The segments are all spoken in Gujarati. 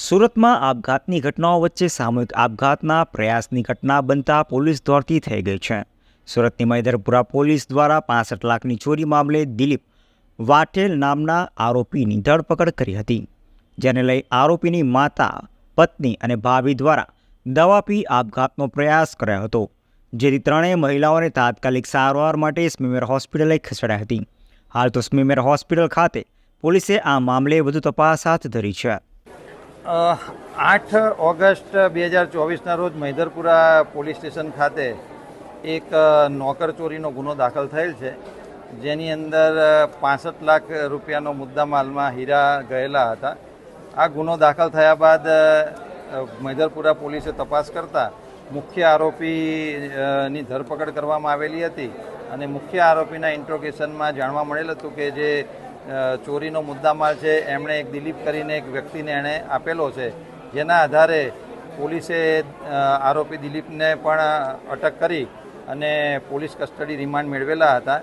સુરતમાં આપઘાતની ઘટનાઓ વચ્ચે સામૂહિક આપઘાતના પ્રયાસની ઘટના બનતા પોલીસ દોડતી થઈ ગઈ છે. સુરતની મૈદરપુરા પોલીસ દ્વારા પાસઠ લાખની ચોરી મામલે દિલીપ વાટેલ નામના આરોપીની ધરપકડ કરી હતી. જેને લઈ આરોપીની માતા, પત્ની અને ભાભી દ્વારા દવા પી આપઘાતનો પ્રયાસ કર્યો હતો, જેથી ત્રણેય મહિલાઓને તાત્કાલિક સારવાર માટે સ્મીમેર હોસ્પિટલે ખસેડાઈ હતી. હાલ તો સ્મીમેર હોસ્પિટલ ખાતે પોલીસે આ મામલે વધુ તપાસ હાથ ધરી છે. આઠ ઓગસ્ટ બે હજાર ચોવીસના રોજ મહિધરપુરા પોલીસ સ્ટેશન ખાતે એક નોકર ચોરીનો ગુનો દાખલ થયેલ છે. જેની અંદર પાસઠ લાખ રૂપિયાનો મુદ્દામાલમાં હીરા ગયેલા હતા. આ ગુનો દાખલ થયા બાદ મહિધરપુરા પોલીસે તપાસ કરતા મુખ્ય આરોપીની ધરપકડ કરવામાં આવેલી હતી અને મુખ્ય આરોપીના ઇન્ટ્રોગેશનમાં જાણવા મળેલ હતું કે જે ચોરીનો મુદ્દામાલ છે, એમણે એક દિલીપ કરીને એક વ્યક્તિને એણે આપેલો છે. જેના આધારે પોલીસે આરોપી દિલીપને પણ અટક કરી અને પોલીસ કસ્ટડી રિમાન્ડ મેળવેલા હતા.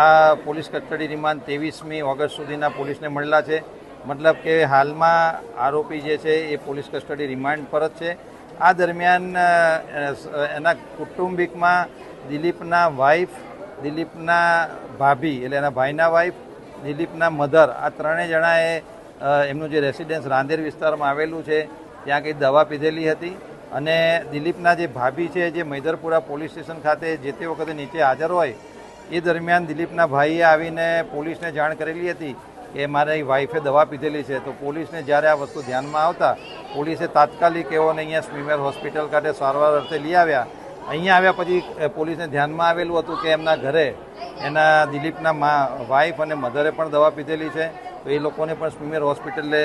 આ પોલીસ કસ્ટડી રિમાન્ડ ત્રેવીસમી ઓગસ્ટ સુધીના પોલીસને મળેલા છે. મતલબ કે હાલમાં આરોપી જે છે, એ પોલીસ કસ્ટડી રિમાન્ડ પર જ છે. આ દરમિયાન એના કુટુંબિકમાં દિલીપના વાઈફ દિલીપના ભાભી, એટલે એના ભાઈના વાઈફ દિલીપના મધર. આ ત્રણેય જણાએ એમનું જે રેસિડેન્સ રાંદેર વિસ્તારમાં આવેલું છે, ત્યાં કંઈ દવા પીધેલી હતી. અને દિલીપના જે ભાભી છે, જે મૈદરપુરા પોલીસ સ્ટેશન ખાતે જે તે વખતે નીચે હાજર હોય, એ દરમિયાન દિલીપના ભાઈએ આવીને પોલીસને જાણ કરેલી હતી કે મારી વાઈફે દવા પીધેલી છે. તો પોલીસને જ્યારે આ વસ્તુ ધ્યાનમાં આવતા, પોલીસે તાત્કાલિક એઓને અહીંયા સ્મીમેર હોસ્પિટલ ખાતે સારવાર અર્થે લઈ આવ્યા. અહીંયા આવ્યા પછી પોલીસને ધ્યાનમાં આવેલું હતું કે એમના ઘરે એના દિલીપના મા વાઈફ અને મધરે પણ દવા પીધેલી છે. તો એ લોકોને પણ સ્મીમેર હોસ્પિટલે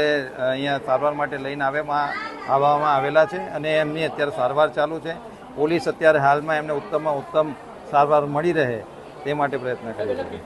અહીંયા સારવાર માટે લઈને આવ્યામાં આવવામાં આવેલા છે અને એમની અત્યારે સારવાર ચાલુ છે. પોલીસ અત્યારે હાલમાં એમને ઉત્તમમાં ઉત્તમ સારવાર મળી રહે તે માટે પ્રયત્ન કરી છે.